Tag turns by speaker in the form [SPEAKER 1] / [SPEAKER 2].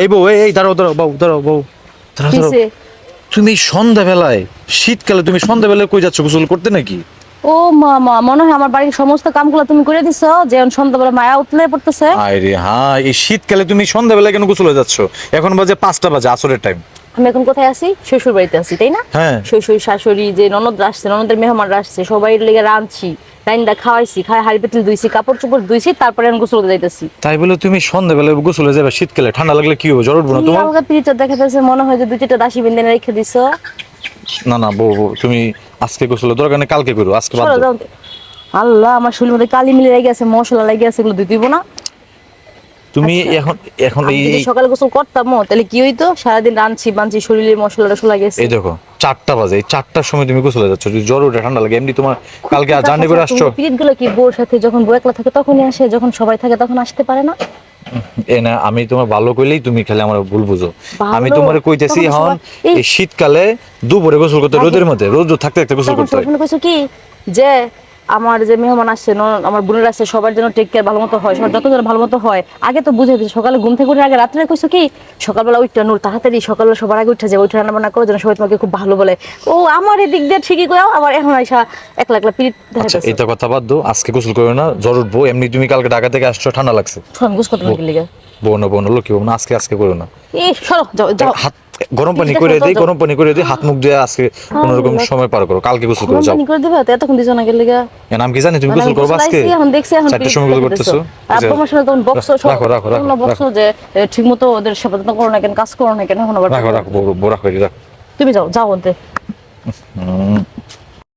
[SPEAKER 1] এই বউ এই দাঁড়াও দাঁড়াও বউ দাঁড়াও বউ। দাঁড়াও তুমি সন্ধ্যাবেলায় শীতকালে তুমি সন্ধ্যাবেলায় কই যাচ্ছ গোসল করতে নাকি?
[SPEAKER 2] ও মামা মনে হয় আমার বাড়ির সমস্ত কামগুলো তুমি করে দিছো যে সন্ধ্যা সন্ধ্যাবেলা মায়া উঠলে পড়তেছে।
[SPEAKER 1] আরে হ্যাঁ এই শীতকালে তুমি সন্ধ্যাবেলায় কেন গোসলে যাচ্ছ? এখন বাজে পাঁচটা বাজে আসরের টাইম
[SPEAKER 2] আমি এখন কোথায় আছি? শ্বশুর বাড়িতে আছি তাই না?
[SPEAKER 1] হ্যাঁ।
[SPEAKER 2] শ্বশুর শাশুড়ি যে ননদ আসছে ননদের মেহমানরা আসছে সবাই লেগে রাঁধছি রাইন্দা খাওয়াইছি খাই হাড়ি পেতিল ধুইছি কাপড় চোপড় ধুইছি তারপরে আমি গোসল যাইতেছি।
[SPEAKER 1] তাই বলে তুমি সন্ধ্যাবেলায় গোসলে যাবে শীতকালে ঠান্ডা লাগলে কি হবে? জ্বর উঠবো না তোমার?
[SPEAKER 2] আমাকে পিরিচর দেখাতেছে মনে হয় যে দুই চারটা দাসী বিন্দেন রেখে দিছো।
[SPEAKER 1] না না বউ তুমি আজকে গোসলে দরকার নেই কালকে করো আজকে বাদ দাও।
[SPEAKER 2] আল্লাহ আমার শরীর মধ্যে কালি মিলে লেগে আছে মশলা লেগে আছে এগুলো দিতে দিব না।
[SPEAKER 1] তুমি এখন এখন
[SPEAKER 2] আমি
[SPEAKER 1] এই
[SPEAKER 2] সকালে গোসল করতাম তাহলে কি হইতো? সারাদিন রাঁধছি বানছি শরীরে মশলা টসলা গেছে।
[SPEAKER 1] এই দেখো চারটা বাজে। এই চারটার সময় তুমি গোসলে যাচ্ছ। যদি জ্বর উঠে ঠান্ডা লাগে এমনি তোমার কালকে আর জার্নি করে আসছো?
[SPEAKER 2] পিরিয়ডগুলো কি বউর সাথে যখন বউ একলা থাকে তখনই আসে যখন সবাই থাকে তখন আসতে পারে না?
[SPEAKER 1] এ না আমি তোমার ভালো কইলেই তুমি খালি আমার ভুল বুঝো। আমি তোমার কইতেছি এখন
[SPEAKER 2] সবাই- এই-
[SPEAKER 1] শীতকালে দুপুরে গোসল করতে রোদের মধ্যে রোদ থাকতে থাকতে গোসল করতে
[SPEAKER 2] কি যে আমার যে মেহমান আসছে আমার বোনের আসছে সবার জন্য টেক কেয়ার ভালো মতো হয় সবার যত যেন ভালো মতো হয়। আগে তো বুঝে দিচ্ছে সকালে ঘুম থেকে উঠে আগে রাত্রে কইছো কি সকালবেলা উঠটা নূর তাড়াতাড়ি সকালে সবার আগে উঠে যাবে উঠে রান্না বান্না করো যেন সবাই তোমাকে খুব ভালো বলে। ও আমার এদিক দিয়ে ঠিকই কইও আবার এখন আইসা একলা একলা পিরিত
[SPEAKER 1] আচ্ছা
[SPEAKER 2] দেখাইতেছে
[SPEAKER 1] এটা কথা বাদ দাও আজকে গোসল করো না জ্বর উঠবো এমনি তুমি কালকে ঢাকা থেকে আসছো ঠান্ডা লাগছে। বোন বোন হলো কি না আজকে আজকে করো না।
[SPEAKER 2] এই সরো যাও যাও।
[SPEAKER 1] হাত গরম পানি করে দেই গরম পানি করে দিই হাত মুখ দিয়ে আজকে কোন রকম সময় পার করো কালকে গোসল করে যাও।
[SPEAKER 2] পানি করে দিবা তো এতক্ষণ দিছো না গেলে গা।
[SPEAKER 1] নাম কি জানি তুমি গোসল করবে আজকে?
[SPEAKER 2] এখন দেখছি এখন
[SPEAKER 1] চারটার সময় গোসল করতেছো।
[SPEAKER 2] আমার সাথে তখন বক্স
[SPEAKER 1] রাখো রাখো রাখো
[SPEAKER 2] বক্স যে ঠিকমতো ওদের সেবা যত্ন করো না কেন কাজ করো না কেন এখন আবার
[SPEAKER 1] রাখো রাখো বড় বড় করে রাখো।
[SPEAKER 2] তুমি যাও যাও ওতে
[SPEAKER 1] হুম।